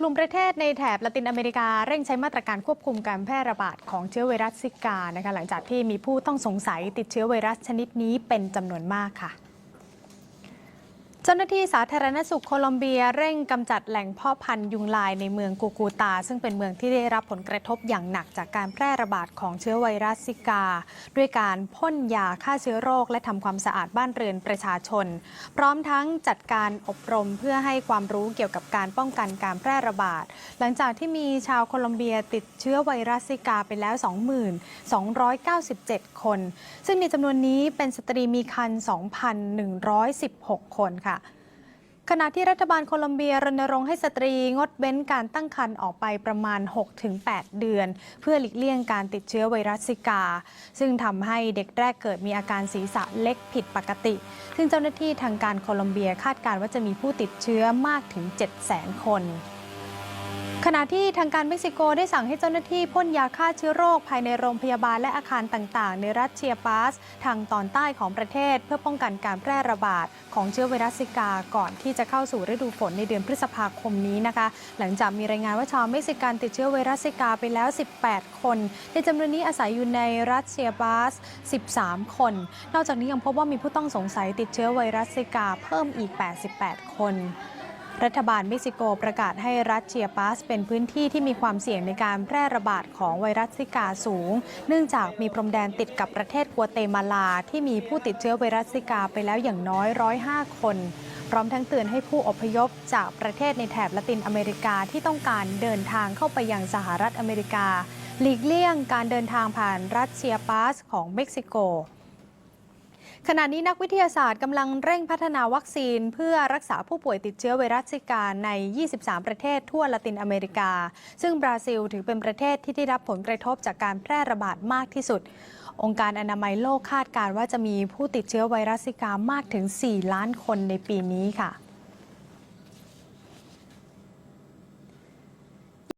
กลุ่มประเทศในแถบละตินอเมริกาเร่งใช้มาตรการควบคุมการแพร่ระบาดของเชื้อไวรัสซิกานะคะหลังจากที่มีผู้ต้องสงสัยติดเชื้อไวรัสชนิดนี้เป็นจำนวนมากค่ะ จ้าหน้าที่สาธารณสุขโคลอมเบียเร่งกำจัดแหล่งเพาะพันธุ์ยุงลายในเมืองกูกูตา ซึ่งเป็นเมืองที่ได้รับผลกระทบอย่างหนักจากการแพร่ระบาดของเชื้อไวรัสซิกา ด้วยการพ่นยาฆ่าเชื้อโรค และทำความสะอาดบ้านเรือนประชาชน พร้อมทั้งจัดการอบรมเพื่อให้ความรู้เกี่ยวกับการป้องกันการแพร่ระบาด หลังจากที่มีชาวโคลอมเบียติดเชื้อไวรัสซิกาไปแล้ว20,297 คน ซึ่งในจำนวนนี้เป็นสตรีมีครรภ์2,116 คนค่ะ ขณะที่รัฐบาลโคลอมเบียรณรงค์ให้สตรีงดเว้นการตั้งครรภ์ออกไปประมาณ 6-8 เดือน เพื่อหลีกเลี่ยงการติดเชื้อไวรัสซิกา ซึ่งทำให้เด็กแรกเกิดมีอาการศีรษะเล็กผิดปกติ ซึ่งเจ้าหน้าที่ทางการโคลอมเบียคาดการณ์ว่าจะมีผู้ติดเชื้อมากถึง 700,000 คน ขณะที่ทางการเม็กซิโกได้สั่งให้เจ้าหน้าที่พ่นยาฆ่าเชื้อโรคภายในโรงพยาบาลและอาคารต่างๆ ในรัฐเชียปาส ทางตอนใต้ของประเทศ เพื่อป้องกันการแพร่ระบาดของเชื้อไวรัสซิกา ก่อนที่จะเข้าสู่ฤดูฝนในเดือนพฤษภาคมนี้นะคะ หลังจากมีรายงานว่าชาวเม็กซิกันติดเชื้อไวรัสซิกาไปแล้ว 18 คน ในจำนวนนี้อาศัยอยู่ในรัฐเชียปาส 13 คน นอกจากนี้ยังพบว่ามีผู้ต้องสงสัยติดเชื้อไวรัสซิกาเพิ่มอีก 88 คน รัฐบาลเม็กซิโกประกาศให้รัฐเชียปาส เป็นพื้นที่ที่มีความเสี่ยงในการแพร่ระบาดของไวรัสซิกาสูง เนื่องจากมีพรมแดนติดกับประเทศกัวเตมาลา ที่มีผู้ติดเชื้อไวรัสซิกาไปแล้วอย่างน้อย 105 คน พร้อมทั้งเตือนให้ผู้อพยพจากประเทศในแถบละตินอเมริกาที่ต้องการเดินทางเข้าไปยังสหรัฐอเมริกา หลีกเลี่ยงการเดินทางผ่านรัฐเชียปาสของเม็กซิโก ขณะนี้นักวิทยาศาสตร์กำลังเร่งพัฒนาวัคซีน เพื่อรักษาผู้ป่วยติดเชื้อไวรัสซิกาใน 23 ประเทศทั่วละตินอเมริกา ซึ่งบราซิลถือเป็นประเทศที่ได้รับผลกระทบจากการแพร่ระบาดมากที่สุด องค์การอนามัยโลกคาดการณ์ว่าจะมีผู้ติดเชื้อไวรัสซิกามากถึง 4 ล้านคนในปีนี้ค่ะ